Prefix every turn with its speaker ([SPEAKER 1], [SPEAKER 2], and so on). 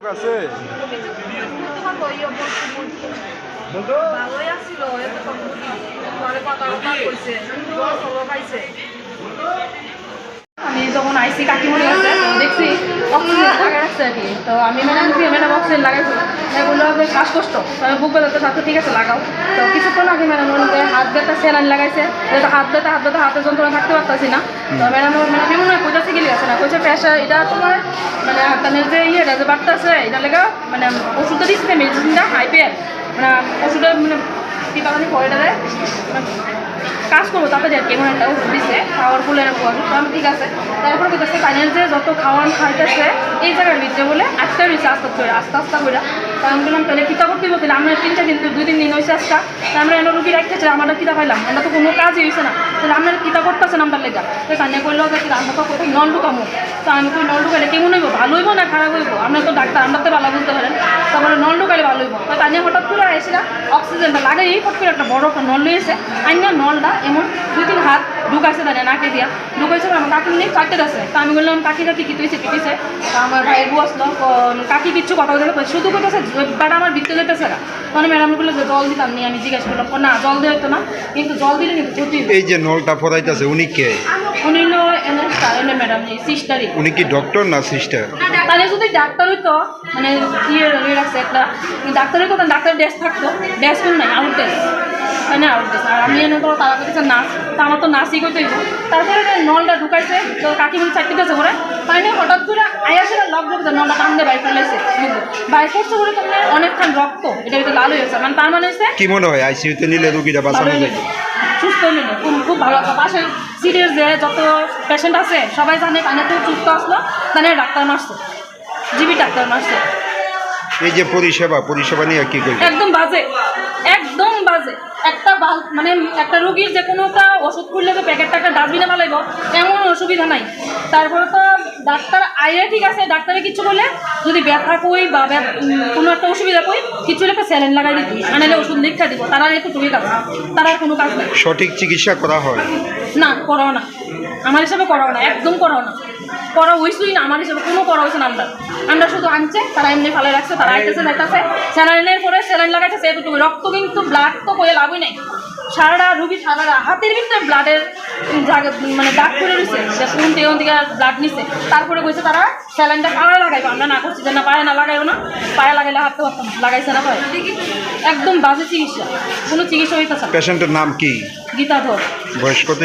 [SPEAKER 1] আছে?
[SPEAKER 2] আমি যখন আইসি কাকিমণি আছে দেখছি আর কি। তো আমি ম্যাডাম ম্যাডাম অক্সিজেন লাগাইছি। এগুলো হবে শ্বাসকষ্ট আমি বুক ব্যথা সাথে ঠিক আছে লাগাও। তো কিছুক্ষণ আগে ম্যাডাম ওনাকে হাত ব্যথা স্যালাইন লাগাইছে। যেহেতু হাত ব্যথা হাত ব্যথা হাতের যন্ত্রণা থাকতে পারতাছি না। তো ম্যাডাম মানে আমি মনে হয় কোথাও গেলে আছে না? কইছে প্রেশার এটা তোমার মানে আপনার যে ইয়েটা যে বাড়তে আছে এটা লেগে মানে ওষুধটা দিচ্ছে মেডিসিনটা হাইপের। মানে ওষুধটা মানে দেয় মানে কাজ করব তাতে আর কি, এমন একটা ওষুধ দিচ্ছে খাওয়ার ফুলের আমি। ঠিক আছে। তারপর কি করছে পানির যে যত খাওয়ান খাইতেছে, এই জায়গার ভিতরে বলে আস্তে রয়েছে আস্তে করে, আস্তে আস্তে করে। তা আমি বললাম, তাহলে কিতা করতে বলতে? আমরা তিনটা কিন্তু দুই তিন দিন হয়েছে আজকা। আমরা এনে রুগী রাখতেছি আমরা কিতা পাইলাম। আমরা তো কোনো কাজই হয়েছে না। তাহলে আমরা কিতা করতেছেন আমরা লেগা। তো কান্না করলেও যে আমরা তো কোথাও নল ঢুকামো। তো আমি কই, নল ঢুকাইলে কেমন হইব? ভালো হইব না খারাপ হইব? আমরা তো ডাক্তার, আমরা তো ভালো বুঝতে পারেন। তারপরে নল ঢুকাইলে ভালো হইব। এসেছিলাম অক্সিজেনটা লাগাই ফট করে একটা বড় একটা নল রয়েছে আইনা নলটা এমন দুই তিন হাত ঢুকাইছে তাহলে নাকে দিয়া। ঢুকাইছে আমার কাকি নিয়ে চারটে আছে তো আমি বললাম কাকি কাকি কি তুইছে কি তুইছে তা আমার ভাই বউ আসলো কাকি কিচ্ছু কথা বলে কই, শুধু কইতেছে বাট আমার ভিতরে যেতেছে না। তখন ম্যাডাম বলল যে জল দিতাম নি। আমি জিজ্ঞাসা করলাম না জল দেওয়া হতো না কিন্তু জল দিলে কিন্তু ক্ষতি
[SPEAKER 1] এই যে নলটা ফরাইতেছে উনি কে?
[SPEAKER 2] উনি হলো এনে ম্যাডাম সিস্টারই
[SPEAKER 1] উনি কি ডক্টর না সিস্টার
[SPEAKER 2] তাহলে যদি ডাক্তার হইতো মানে ইয়ে ইয়ে রাখছে একটা ডাক্তার হইতো ডাক্তার ড্রেস থাকতো। ড্রেস কোন নাই আউট ড্রেস তাই না আর আমি এনে তো তারা করতেছে নাচ তা আমার তো নাচই করতে হইব। তারপরে নলটা ঢুকাইছে তো কাকিমুনি চারটি কাছে করে তাই নিয়ে হঠাৎ করে আয়াসে লক লক নলটা টান্দে বাইর করে লেছে বাইর করছে বলে তো মানে অনেকক্ষণ রক্ত এটা ভিতরে লাল হয়ে গেছে। মানে তার মানে হচ্ছে
[SPEAKER 1] কি মনে হয় আইসিইউতে নিলে রুগীটা বাঁচানো যাবে?
[SPEAKER 2] সুস্থ হইল খুব ভালো পাশে সিটের যে যত পেশেন্ট আছে সবাই জানে কানে খুব সুস্থ আসলো জানে ডাক্তার মারছে। জিবি ডাক্তার মারছে।
[SPEAKER 1] এই যে পরিষেবা পরিষেবা নিয়ে কি করবে?
[SPEAKER 2] বাজে একদম বাজে। একটা মানে একটা রোগীর যে কোনো একটা ওষুধ খুললে তো প্যাকেটটা একটা ডাস্টবিনে মালাইব এমন অসুবিধা নাই। তারপরে তো ডাক্তার আইলে ঠিক আছে ডাক্তারে কিছু বলে যদি ব্যথা কই বা ব্যথ- কোনো একটা অসুবিধা কই কিছু হলে একটা স্যালাইন লাগাই দিত আনালে ওষুধ লিখা দিব তারা একটু তুমি কাজ তারা কোনো কাজ নাই।
[SPEAKER 1] সঠিক চিকিৎসা করা হয়?
[SPEAKER 2] না করাও না। আমার হিসাবে করাও না একদম করাও না। করা হয়েছই না আমার হিসাবে কোনো করা হয়েছে না আমরা। আমরা শুধু আনছে তারা এমনি ফালে রাখছে তারা আইতেছে যাইতেছে। স্যালাইনের পরে স্যালাইন লাগাইতেছে এতটুকু রক্ত কিন্তু ব্লাড তো করে লাভই নাই। সারাটা রুগী সারাটা হাতের ভিতরে ব্লাডের জায়গা মানে দাগ করে রয়েছে। কোন থেকে থেকে ব্লাড নিছে। তারপরে কইছে তারা স্যালাইনটা পায়ে লাগাইবো? আমরা না করছি যে না পায়ে না লাগাইবো না। পায়ে লাগাইলে হাতে পারতাম। লাগাইছে না পায়ে। একদম বাজে চিকিৎসা কোনো চিকিৎসা হইতেছে
[SPEAKER 1] পেশেন্টের নাম কি?
[SPEAKER 2] গীতাধর।
[SPEAKER 1] বয়স কত